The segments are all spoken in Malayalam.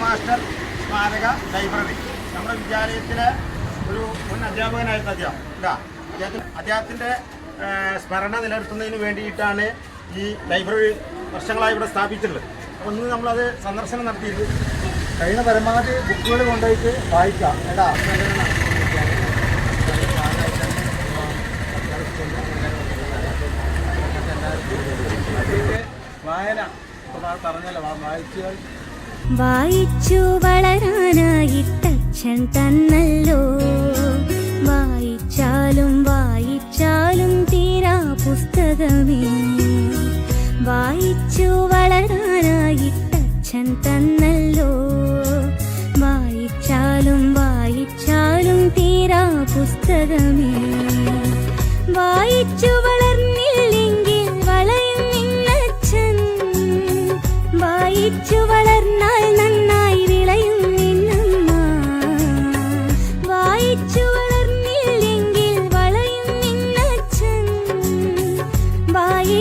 മാസ്റ്റർ സ്മാരക ലൈബ്രറി നമ്മുടെ വിദ്യാലയത്തിലെ ഒരു മുൻ അധ്യാപകനായിരുന്നു അദ്ദേഹം അദ്ദേഹത്തിന് അദ്ദേഹത്തിന്റെ സ്മരണ നിലനിർത്തുന്നതിന് വേണ്ടിയിട്ടാണ് ഈ ലൈബ്രറി വർഷങ്ങളായി ഇവിടെ സ്ഥാപിച്ചിട്ടുള്ളത്. അപ്പോൾ ഇന്ന് നമ്മളത് സന്ദർശനം നടത്തിയിട്ട് കഴിയുന്ന പരമാവധി ബുക്കുകൾ കൊണ്ടുപോയിട്ട് വായിക്കാം. കേട്ടാ വായന. പറഞ്ഞല്ലോ വാ- വായിച്ചാൽ വളരാനായി വളരാനായിട്ടച്ഛൻ തന്നല്ലോ. വായിച്ചാലും വായിച്ചാലും തീരാ പുസ്തകമേ. വായിച്ചു വളരാനായിട്ടച്ഛൻ തന്നല്ലോ. വായിച്ചാലും വായിച്ചാലും തീരാ പുസ്തകമേ. വായിച്ചു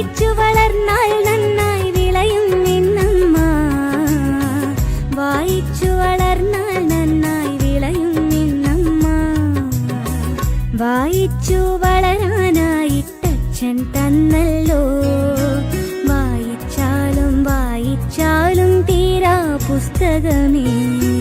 വായിച്ചു വളർന്നാൽ നന്നായി വിളയും നിന്നമ്മ. വായിച്ചു വളർന്നാൽ നന്നായി വിളയും നിന്നമ്മ. വായിച്ചു വളരാനായിട്ടച്ഛൻ തന്നല്ലോ. വായിച്ചാലും വായിച്ചാലും തീരാ പുസ്തകമേ.